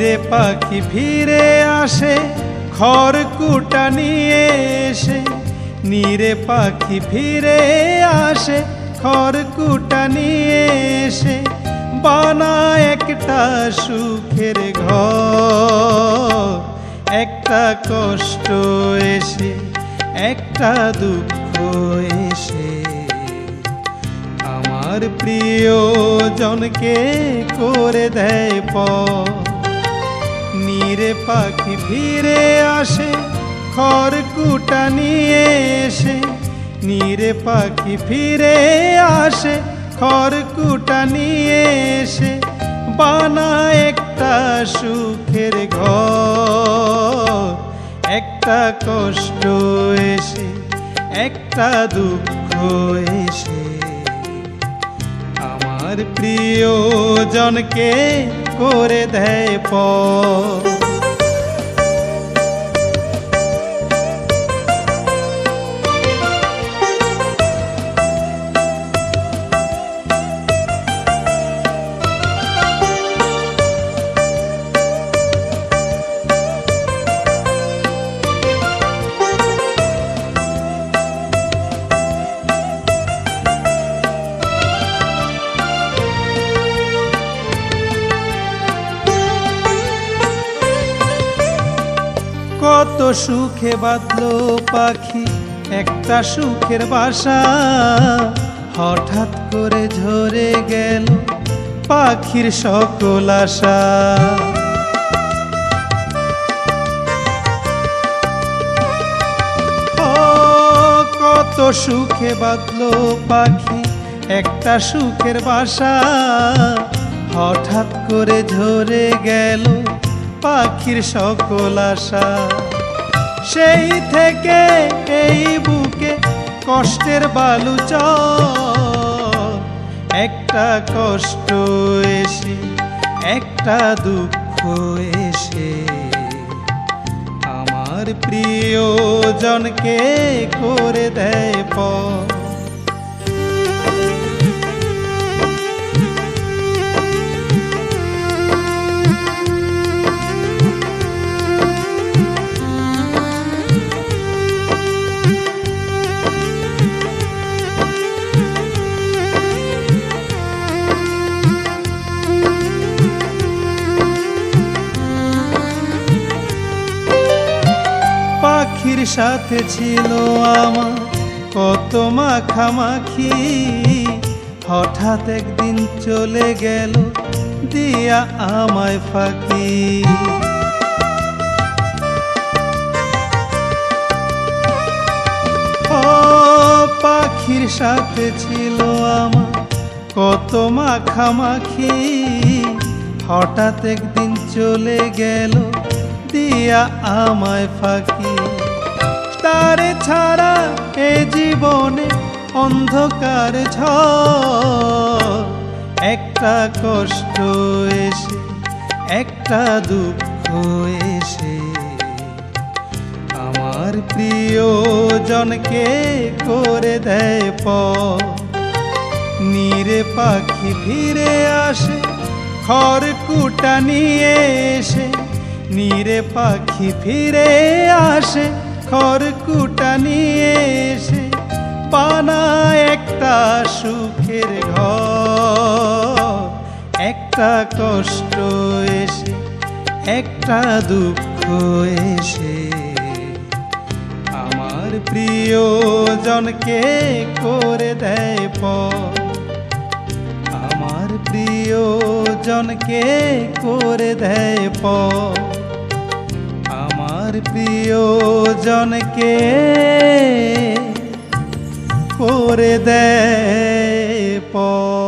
নীরে পাখি ফিরে আসে খড়কুটা নিয়ে এসে। নীরে পাখি ফিরে আসে খড়কুটা নিয়ে এসে। বানায় একটা সুখের ঘর, একটা কষ্ট এসে, একটা দুঃখ এসে। আমার প্রিয়জনকে করে দেয় প নীরে পাখি ফিরে আসে খড়কুটা নিয়ে এসে। নীরে পাখি ফিরে আসে খড়কুটা নিয়ে এসে। বানা একটা সুখের ঘর, একটা কষ্ট এসে, একটা দুঃখ এসে। আমার প্রিয়জনকে করে দেয় প সুখে বাঁধলো পাখি, একটা সুখের বাসা। হঠাৎ করে ঝরে গেল পাখির সকল আশা। কত সুখে বাঁধলো পাখি, একটা সুখের বাসা। হঠাৎ করে ঝরে গেল পাখির সকল আশা। সেই থেকে এই বুকে কষ্টের বালু চ একটা কষ্ট এসে, একটা দুঃখ এসে। আমার প্রিয়জনকে করে দেয় প পাখির সাথে ছিল আমার কত মাখামাখি। হঠাৎ একদিন চলে গেল, দিয়া আমায় ফাঁকি। পাখির সাথে ছিল আমার কত মাখামাখি। হঠাৎ একদিন চলে গেল, দিয়া আমায় ফাঁকি। তারে ছাড়া এ জীবনে অন্ধকার ঝড়। একটা কষ্ট এসে, একটা দুঃখ এসে। আমার প্রিয়জনকে করে দেয় প নীরে পাখি ফিরে আসে খড়কুটা নিয়ে এসে। নীরে পাখি ফিরে আসে খড়কুটা নিয়ে এসে বানায় একটা সুখের ঘর। একটা কষ্ট এসে, একটা দুঃখ এসে। আমার প্রিয়জনকে করে দেয় প আমার প্রিয়জনকে করে দেয় প আমার প্রিয় জনকে করে দেয় পর